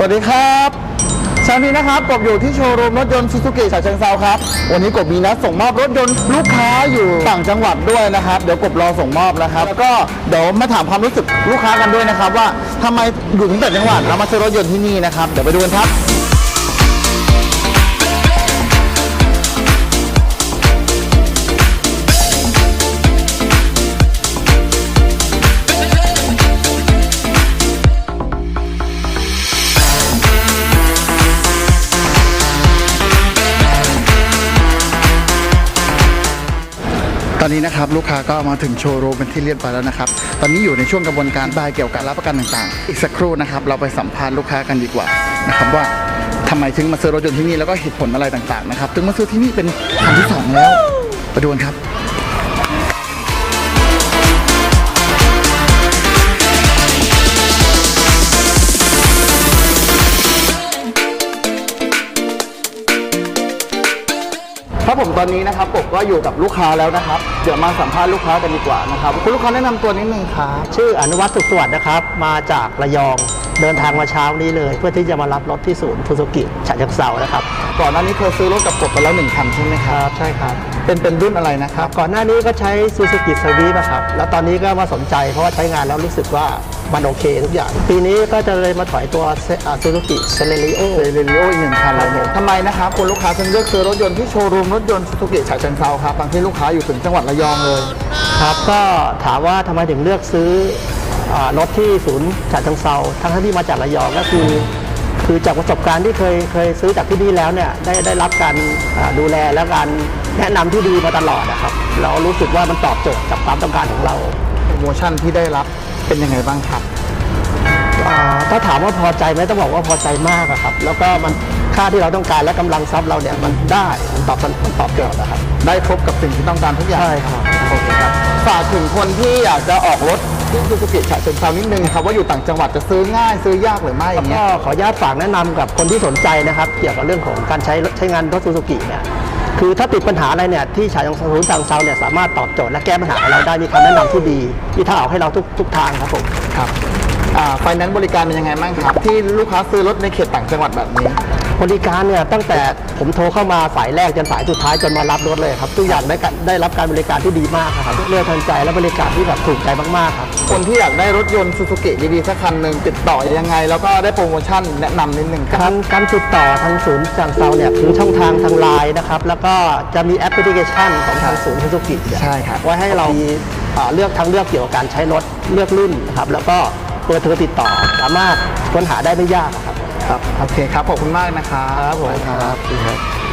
สวัสดีครับเช้านี้นะครับกบอยู่ที่โชว์รูมรถยนต์ซูซูกิฉะเชิงเซาครับ วันนี้กบมีนัดส่งมอบรถยนต์ลูกค้าอยู่ต่างจังหวัดด้วยนะครับ เดี๋ยวกบรอส่งมอบนะครับ แล้วก็เดี๋ยวมาถามความรู้สึกลูกค้ากันด้วยนะครับ ว่าทำไมอยู่ถึงแต่างจังหวัดแล้วมาซื้อรถยนต์ที่นี่นะครับ เดี๋ยวไปดูกันครับ อนนี้นะครับลูกค้าก็มาถึงโชว์รูมเป็นที่เรียบร้อยแล้วนะครับ ตอนนี้อยู่ในช่วงกระบวนการบายเกี่ยวกับการรับประกันต่างๆ อีกสักครู่นะครับเราไปสัมภาษณ์ลูกค้ากันดีกว่านะครับว่าทำไมถึงมาซื้อรถยนต์ที่นี่แล้วก็เหตุผลอะไรต่างๆนะครับถึงมาซื้อที่นี่เป็นครั้งที่สองแล้วไปดูกันครับ ผมตอนนี้นะครับกบก็อยู่กับลูกค้าแล้วนะครับ เดี๋ยวมาสัมภาษณ์ลูกค้ากันดีกว่านะครับคุณลูกค้าแนะนำตัวนิดนึงครับ ชื่ออนุวัฒน์สุขสวัสดิ์นะครับ มาจากระยองเดินทางมาเช้านี้เลย เพื่อที่จะมารับรถที่ศูนย์ฟูซุกิฉะเชิงเซานะครับ ก่อนหน้านี้เคยซื้อรถกับกบไปแล้วหนึ่งคันใช่ไหมคครับรับใช่ครับ เป็นเป็นรุ่นอะไรนะคครัรับบ ก่อนหน้านี้ก็ใช้ซูซูกิสวีปครับ แล้วตอนนี้ก็มาสนใจเพราะว่าใช้งานแล้วรู้สึกว่ามันโอเคทุกอย่าง ปีนี้ก็จะเลยมาถอยตัวซูซูกิเซเลริโอ เรลิโออีกหนึ่งคันเลยเนี่ยทำไมนะครับคุณลูกค้าถึงเลือกซื้อรถยนต์ที่โชว์รูมรถยนต์ซูซูกิฉะเชิงเซาครับบางที่ลูกค้าอยู่ถึงจังหวัดระยองเลย ครับก็ถามว่าทำไมถึงเลือกซื้ออารถที่ศูนย์ฉะเชิงเซาทั้งๆที่มาจากระยองก็คือ คือจากประสบการณ์ที่เคยเคยซื้อจากที่นี่แล้วเนี่ยได้ได้รับการอ่าดูแลและการแนะนำที่ดีมาตลอดนะครับ เรารู้สึกว่ามันตอบโจทย์กับความต้องการของเราโปรโมชั่นที่ได้รับเป็นยังไงบ้างครับอ่าถ้าถามว่าพอใจไหมต้องบอกว่าพอใจมากอะครับ แล้วก็มันค่าที่เราต้องการและกำลังทรัพย์เราเนี่ยมันได้มันตอบมันตอบโจทย์นะครับ ได้ครบกับสิ่งที่ต้องการทุกอย่างใช่ครับโอเคครับฝากถึงคนที่อยากจะออกรถ ที่ซูซูกิฉะเชิงเซานิดนึงครับว่าอยู่ต่างจังหวัดจะซื้อง่ายซื้อยากหรือไม่อย่างเงี้ก็ย ขออนุญาตฝากแนะนำกับคนที่สนใจนะครับ เกี่ยวกับเรื่องของการใช้รถใช้งานรถซูซูกิเนี่ยคือถ้าติดปัญหาอะไรเนี่ยที่ฉายของศูนย์ต่างเซาเนี่ยสามารถตอบโจทย์และแก้ปัญหาให้เราได้มีคำแนะนำที่ดีที่ถ้าเอาให้เราทุกทุกทางครับผม ครับไฟแนนซ์บริการเป็นยังไงบ้างครับ ที่ลูกค้าซื้อรถในเขตต่างจังหวัดแบบนี้ บริการเนี่ยตั้งแต่ผมโทรเข้ามาสายแรกจนสายสุดท้ายจนมารับรถเลยครับทุกอย่างได้การได้รับการบริการที่ดีมากครับเรื่องทันใจและบริการที่แบบถูกใจมากๆครับคนที่อยากได้รถยนต์ซูซูกิดีๆสักคันหนึ่งติดต่อยังไง แล้วก็ได้โปรโมชั่นแนะนำนิดนึงคการับรการติดต่อทางศูนย์จางเซาเนี่ยคือช่องทางทางไลน์นะครับแล้วก็จะมีแอปพลิเคชันของทางศูนย์ซูซูกิเนี่ย ใช่ครับ ไว้ให้เรามีอ่าเลือกทางเลือกเกี่ยวกับการใช้รถเลือกรุ่นนะครับแล้วก็เบอร์โทรติดต่อสามารถค้นหาได้ไม่ยากครับ ครับโอเคครับขอบคุณมากนะครับครับผมครับ